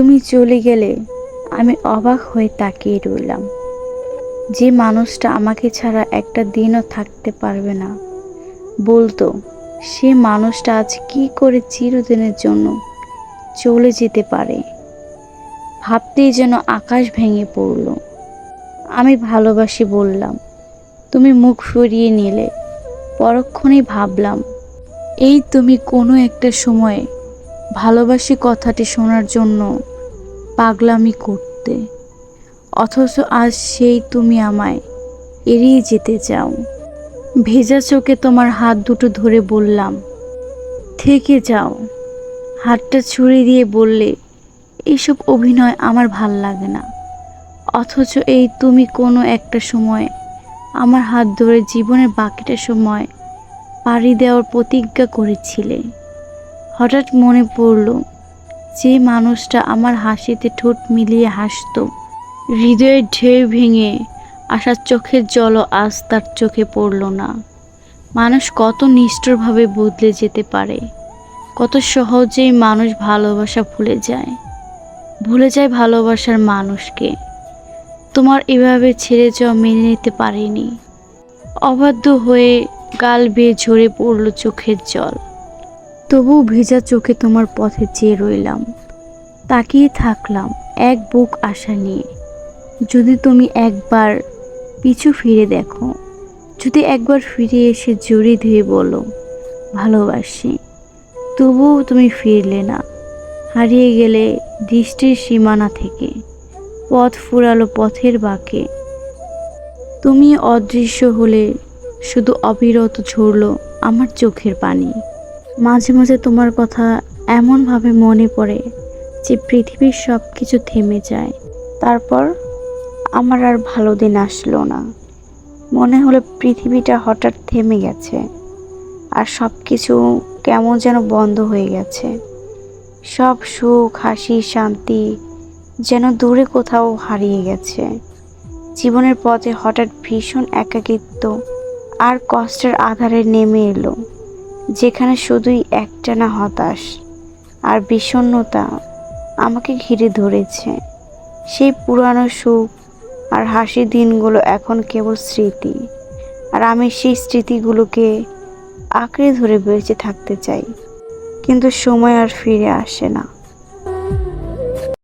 তুমি চলে গেলে আমি অবাক হয়ে তাকিয়ে রইলাম। যে মানুষটা আমাকে ছাড়া একটা দিনও থাকতে পারবে না। বলতো, সে মানুষটা আজ কি করে চিরদিনের জন্য চলে যেতে পারে? ভাবতেই যেন আকাশ ভেঙে পড়ল। আমি ভালোবাসি বললাম, তুমি মুখ ফিরিয়ে নিলে। পরক্ষণেই ভাবলাম, এই তুমি কোনো একটা সময়ে ভালোবাসি কথাটি শোনার জন্য পাগলামি করতে। অথচ আজ সেই তুমি আমায় এড়িয়ে যেতে চাও। ভেজা চোখে তোমার হাত দুটো ধরে বললাম, থেকে যাও। হাতটা ছুঁড়ে দিয়ে বললে এইসব অভিনয় আমার ভালো লাগে না। অথচ এই তুমি কোনো একটা সময় আমার হাত ধরে জীবনের বাকিটা সময় পাড়ি দেওয়ার প্রতিজ্ঞা করেছিলে। হঠাৎ মনে পড়ল যে মানুষটা আমার হাসিতে ঠোঁট মিলিয়ে হাসতো, হৃদয়ের ঢেউ ভেঙে আসার চোখের জলও আজ তার চোখে পড়ল না। মানুষ কত নিষ্ঠুরভাবে বদলে যেতে পারে, কত সহজেই মানুষ ভালোবাসা ভুলে যায়। ভুলে যায় ভালোবাসার মানুষকে। তোমার এভাবে ছেড়ে যাওয়া মেনে নিতে পারিনি। অবাধ্য হয়ে গাল বেয়ে ঝরে পড়ল চোখের জল। তবুও ভেজা চোখে তোমার পথে চেয়ে রইলাম। তাকিয়ে থাকলাম এক বুক আশা নিয়ে। যদি তুমি একবার পিছু ফিরে দেখো, যদি একবার ফিরে এসে জড়ি ধুয়ে বলো, ভালোবাসি, তবুও তুমি ফিরলে না। হারিয়ে গেলে দৃষ্টির সীমানা থেকে পথ ফুরালো পথের বাঁকে। তুমি অদৃশ্য হলে শুধু অবিরত ঝরল আমার চোখের পানি। মাঝে মাঝে তোমার কথা এমনভাবে মনে পড়ে যে পৃথিবীর সব কিছু থেমে যায়। তারপর আমার আর ভালো দিন আসলো না। মনে হলো পৃথিবীটা হঠাৎ থেমে গেছে আর সব কিছু কেমন যেন বন্ধ হয়ে গেছে। সব সুখ, হাসি, শান্তি যেন দূরে কোথাও হারিয়ে গেছে। জীবনের পথে হঠাৎ ভীষণ একাকিত্ব আর কষ্টের আধারে নেমে এলো। যেখানে শুধুই একটানা হতাশ আর বিষণ্নতা আমাকে ঘিরে ধরেছে। সেই পুরানো সুখ আর হাসি দিনগুলো এখন কেবল স্মৃতি আর আমি সেই স্মৃতিগুলোকে আঁকড়ে ধরে বেঁচে থাকতে চাই। কিন্তু সময় আর ফিরে আসে না।